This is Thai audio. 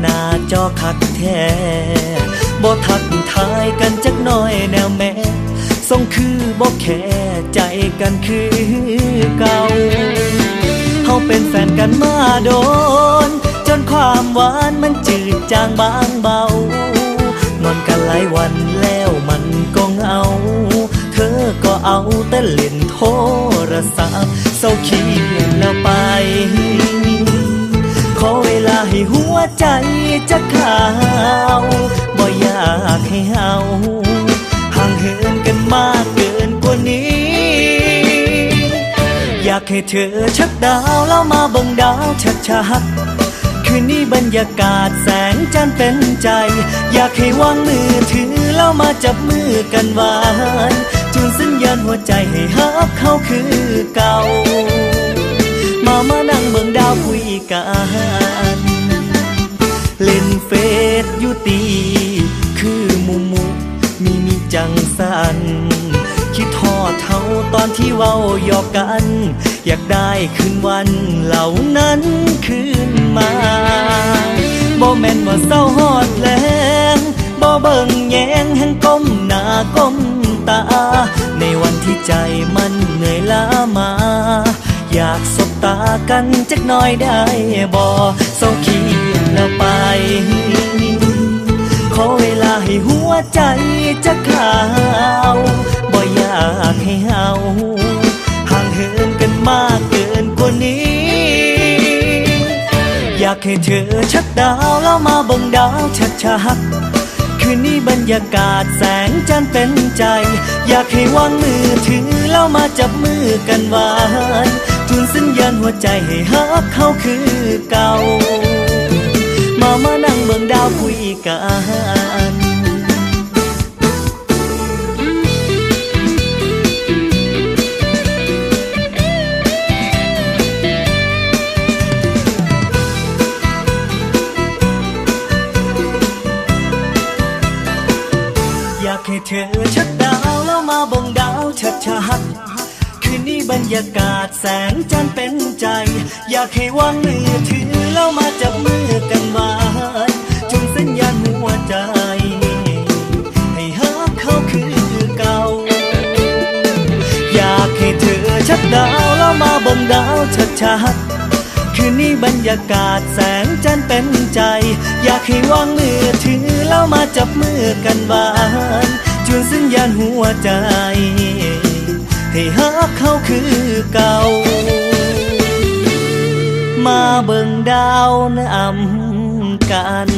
หน้าจอคักแท้บ่ทักทายกันจักน่อยแนวแม่ส่งคือบ่แค่ใจกันคือเก่าเฮาเป็นแฟนกันมาโดน จนความหวานมันจืดจางบางเบานอนกันหลายวันแล้วมันก็เงา เธอก็เอาแต่เล่นโทรศัพท์เศร้าเขีย ใจจะขาวบ่อยากให้เฮาห่างเหินกันมากเกินกว่านี้ อยากให้เธอชักดาวแล้วมาบ่งดาวชัดชัดๆคืนนี้บรรยากาศแสงจันทร์เป็นใจ อยากให้วางมือถือแล้วมาจับมือกันหวานจูนสัญญาณหัวใจให้ฮักเขาคือเก่า มามานั่งเบิ่งดาวคุยกัน เล่นเฟซอยู่ตี คือมุมุมีมีจังสัน คิดทอดเท่าตอนที่เว้าหยอกกัน อยากได้คืนวันเหล่านั้นคืนมาบ่แม่นว่าเศร้าฮอดแลงบ่เบิ่งแยงแห่งก้มหน้าก้มตา ในวันที่ใจมันเหนื่อยล้ามา อยากสบตากันจักน่อยได้บ่เศร้าเขี แล้วไป ขอเวลาให้หัวใจจะขาวบ่อยากให้เฮาห่างเหินกันมากเกินกว่านี้ อยากให้เธอชัดดาวแล้วมาบ่งดาวชัดชัดคืนนี้บรรยากาศแสงจันทร์เป็นใจ อยากให้วางมือถือแล้วมาจับมือกันหวานจูนสัญญาณหัวใจให้ฮักเขาคือเก่า คุยกันอยากให้เธอชัดดาวแล้วมาบ่งดาวชัดชัดๆคืนนี้บรรยากาศแสงจันเป็นใจ อยากให้วางมือถือแล้วมาจับมือกันหว วใจให้ฮักเขาคือเก่า อยากให้เธอชัดดาวแล้วมาเบิ่งดาวชัดชัดคืนนี้บรรยากาศแสงจันเป็นใจ อยากให้วางมือถือแล้วมาจับมือกันหวานจูนสัญญาณหัวใจ ให้ฮักเขาคือเก่า มาเบิ่งดาวนำกัน